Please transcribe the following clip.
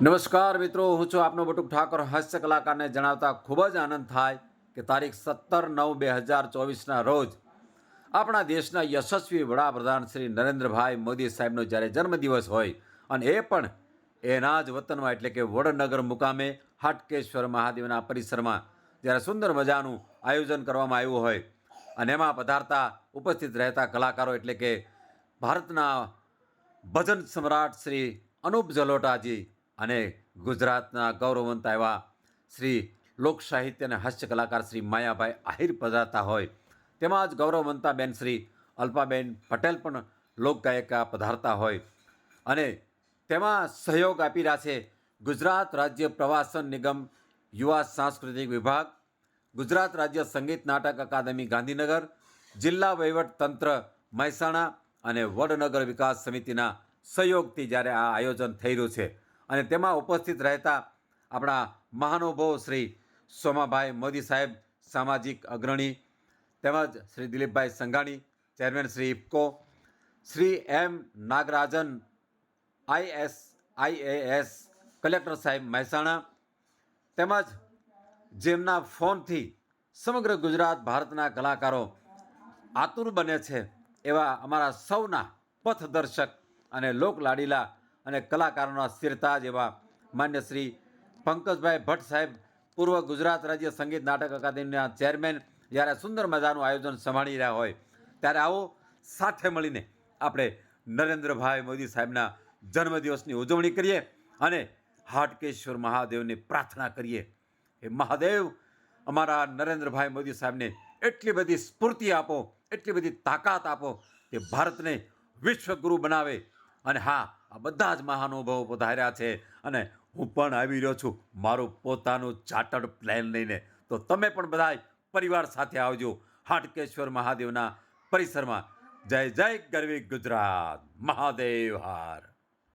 નમસ્કાર મિત્રો, હું છું આપનો બટુક ઠાકોર. હાસ્ય કલાકારને જણાવતા ખૂબ જ આનંદ થાય કે તારીખ સત્તર નવ બે હજાર ચોવીસના રોજ આપણા દેશના યશસ્વી વડાપ્રધાન શ્રી નરેન્દ્રભાઈ મોદી સાહેબનો જ્યારે જન્મદિવસ હોય અને એ પણ એના જ વતનમાં, એટલે કે વડનગર મુકામે હાટકેશ્વર મહાદેવના પરિસરમાં જ્યારે સુંદર મજાનું આયોજન કરવામાં આવ્યું હોય અને એમાં પધારતા ઉપસ્થિત રહેતા કલાકારો, એટલે કે ભારતના ભજન સમ્રાટ શ્રી અનુપ જલોટાજી અને ગુજરાતના ગૌરવવંત એવા શ્રી લોક સાહિત્ય અને હાસ્ય કલાકાર શ્રી માયાભાઈ આહિર પધારતા હોય, તેમાં જ ગૌરવવંતા બેન શ્રી અલ્પાબેન પટેલ પણ લોકગાયિકા પધારતા હોય. અને તેમાં સહયોગ આપી રહ્યા છે ગુજરાત રાજ્ય પ્રવાસન નિગમ યુવા સાંસ્કૃતિક વિભાગ, ગુજરાત રાજ્ય સંગીત નાટક અકાદમી ગાંધીનગર, જિલ્લા તંત્ર મહેસાણા અને વડનગર વિકાસ સમિતિના સહયોગથી જ્યારે આ આયોજન થઈ રહ્યું છે. અને તેમાં ઉપસ્થિત રહેતા આપણા મહાનુભવ શ્રી સોમાભાઈ મોદી સાહેબ, સામાજિક અગ્રણી, તેમજ Shri Dilipbhai Sanghani, chairman Shri IFFCO, Shri M Nagarajan IS IAS collector સાહેબ મહેસાણા, તેમજ જેમના ફોનથી સમગ્ર ગુજરાત ભારતના કલાકારો આતુર બને છે એવા અમારા સૌના પથદર્શક અને લોકલાડીલા અને કલાકારોના સ્થિરતા એવા માન્ય શ્રી પંકજભાઈ ભટ્ટ સાહેબ, પૂર્વ ગુજરાત રાજ્ય સંગીત નાટક અકાદમીના ચેરમેન, જ્યારે સુંદર મજાનું આયોજન સંભાળી રહ્યા હોય, ત્યારે આવો સાથે મળીને આપણે નરેન્દ્રભાઈ મોદી સાહેબના જન્મદિવસની ઉજવણી કરીએ અને હાટકેશ્વર મહાદેવની પ્રાર્થના કરીએ. એ મહાદેવ, અમારા નરેન્દ્રભાઈ મોદી સાહેબને એટલી બધી સ્ફૂર્તિ આપો, એટલી બધી તાકાત આપો કે ભારતને વિશ્વગુરુ બનાવે. અને હા આ બધા જ મહાનુભાવો પધાર્યા છે અને હું પણ આવી રહ્યો છું મારું પોતાનું ચાર્ટર્ડ પ્લેન લઈને. તો તમે પણ બધા પરિવાર સાથે આવજો હાટકેશ્વર મહાદેવના પરિસરમાં. જય જય ગરવી ગુજરાત. મહાદેવ હાર.